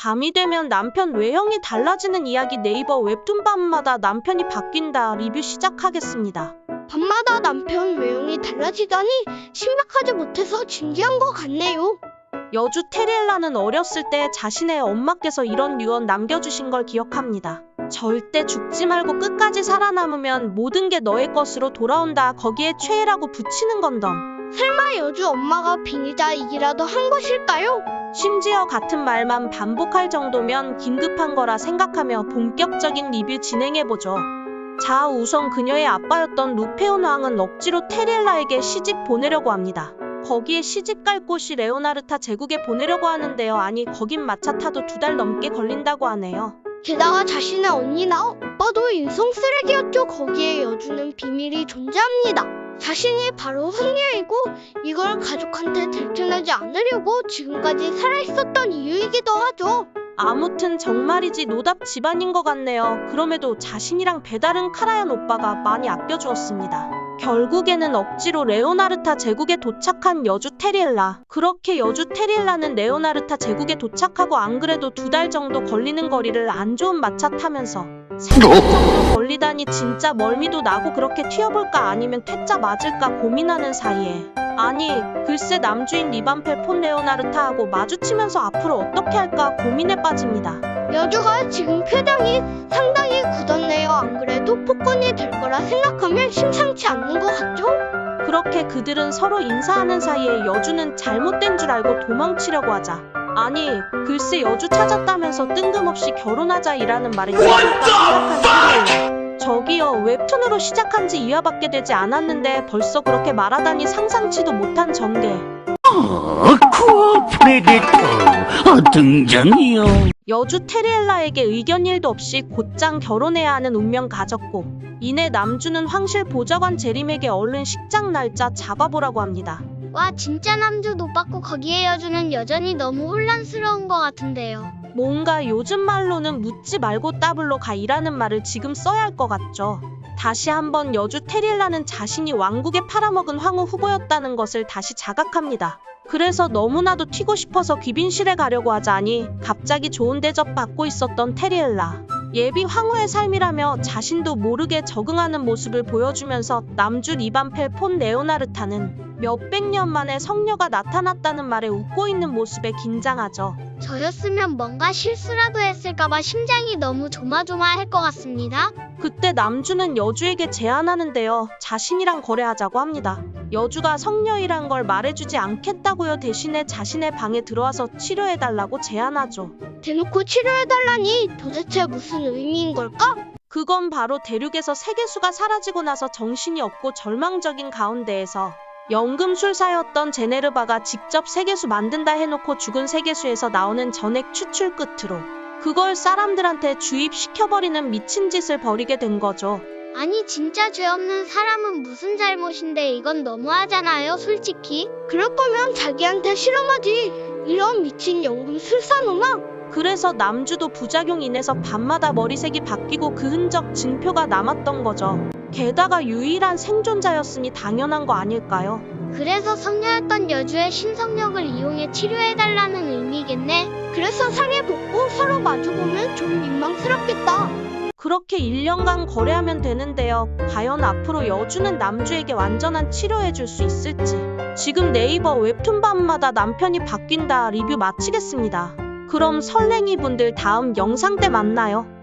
밤이 되면 남편 외형이 달라지는 이야기 네이버 웹툰 밤마다 남편이 바뀐다 리뷰 시작하겠습니다. 밤마다 남편 외형이 달라지다니 심각하지 못해서 진지한 것 같네요. 여주 테리엘라는 어렸을 때 자신의 엄마께서 이런 유언 남겨주신 걸 기억합니다. 절대 죽지 말고 끝까지 살아남으면 모든 게 너의 것으로 돌아온다. 거기에 최애라고 붙이는 건덤. 설마 여주 엄마가 빙의자이기라도 한 것일까요? 심지어 같은 말만 반복할 정도면 긴급한 거라 생각하며 본격적인 리뷰 진행해보죠. 자, 우선 그녀의 아빠였던 루페온 왕은 억지로 테리엘라에게 시집 보내려고 합니다. 거기에 시집 갈 곳이 레오나르타 제국에 보내려고 하는데요. 아니, 거긴 마차 타도 두 달 넘게 걸린다고 하네요. 게다가 자신의 언니나 오빠도 인성 쓰레 기였죠. 거기에 여주는 비밀이 존재합니다. 자신이 바로 황녀이고 이걸 가족한테 들켜내지 않으려고 지금까지 살아있었던 이유이기도 하죠. 아무튼 정말이지 노답 집안인 것 같네요. 그럼에도 자신이랑 배다른 카라얀 오빠가 많이 아껴주었습니다. 결국에는 억지로 레오나르타 제국에 도착한 여주 테리엘라. 그렇게 여주 테리엘라는 레오나르타 제국에 도착하고 안 그래도 두 달 정도 걸리는 거리를 안 좋은 마차 타면서 걸리다니 진짜 멀미도 나고 그렇게 튀어볼까 아니면 퇴짜 맞을까 고민하는 사이에 아니 글쎄 남주인 리반펠 폰 레오나르타하고 마주치면서 앞으로 어떻게 할까 고민에 빠집니다. 여주가 지금 표정이 상당히 굳었네요. 안 그래도 폭군이 될 거라 생각하면 심상치 않는 것 같죠? 그렇게 그들은 서로 인사하는 사이에 여주는 잘못된 줄 알고 도망치려고 하자. 아니, 글쎄 여주 찾았다면서 뜬금없이 결혼하자 이라는 말에 이해할까 생각한. 저기요, 웹툰으로 시작한 지 2화밖에 되지 않았는데 벌써 그렇게 말하다니 상상치도 못한 전개. 어, 쿠어 프레데터 어, 등장이요. 여주 테리엘라에게 의견 일도 없이 곧장 결혼해야 하는 운명 가졌고 이내 남주는 황실 보좌관 재림에게 얼른 식장 날짜 잡아보라고 합니다. 와 진짜 남주 못 받고 거기에 여주는 여전히 너무 혼란스러운 것 같은데요. 뭔가 요즘 말로는 묻지 말고 따블로 가 이라는 말을 지금 써야 할 것 같죠. 다시 한번 여주 테릴라는 자신이 왕국에 팔아먹은 황후 후보였다는 것을 다시 자각합니다. 그래서 너무나도 튀고 싶어서 귀빈실에 가려고 하자니 갑자기 좋은 대접 받고 있었던 테리엘라. 예비 황후의 삶이라며 자신도 모르게 적응하는 모습을 보여주면서 남주 리반펠 폰 레오나르타는 몇백 년 만에 성녀가 나타났다는 말에 웃고 있는 모습에 긴장하죠. 저였으면 뭔가 실수라도 했을까봐 심장이 너무 조마조마할 것 같습니다. 그때 남주는 여주에게 제안하는데요. 자신이랑 거래하자고 합니다. 여주가 성녀이란 걸 말해주지 않겠다고요. 대신에 자신의 방에 들어와서 치료해달라고 제안하죠. 대놓고 치료해달라니 도대체 무슨 의미인 걸까? 그건 바로 대륙에서 세계수가 사라지고 나서 정신이 없고 절망적인 가운데에서 연금술사였던 제네르바가 직접 세계수 만든다 해놓고 죽은 세계수에서 나오는 전액 추출 끝으로 그걸 사람들한테 주입시켜버리는 미친 짓을 벌이게 된 거죠. 아니 진짜 죄 없는 사람은 무슨 잘못인데 이건 너무하잖아요 솔직히. 그럴 거면 자기한테 실험하지. 이런 미친 연금 술사놈아. 그래서 남주도 부작용 인해서 밤마다 머리색이 바뀌고 그 흔적 증표가 남았던 거죠. 게다가 유일한 생존자였으니 당연한 거 아닐까요? 그래서 성녀였던 여주의 신성력을 이용해 치료해달라는 의미겠네. 그래서 상해 복고 서로 마주보면 좀 민망스럽겠다. 그렇게 1년간 거래하면 되는데요. 과연 앞으로 여주는 남주에게 완전한 치료해줄 수 있을지. 지금 네이버 웹툰 밤마다 남편이 바뀐다 리뷰 마치겠습니다. 그럼 설랭이 분들 다음 영상 때 만나요.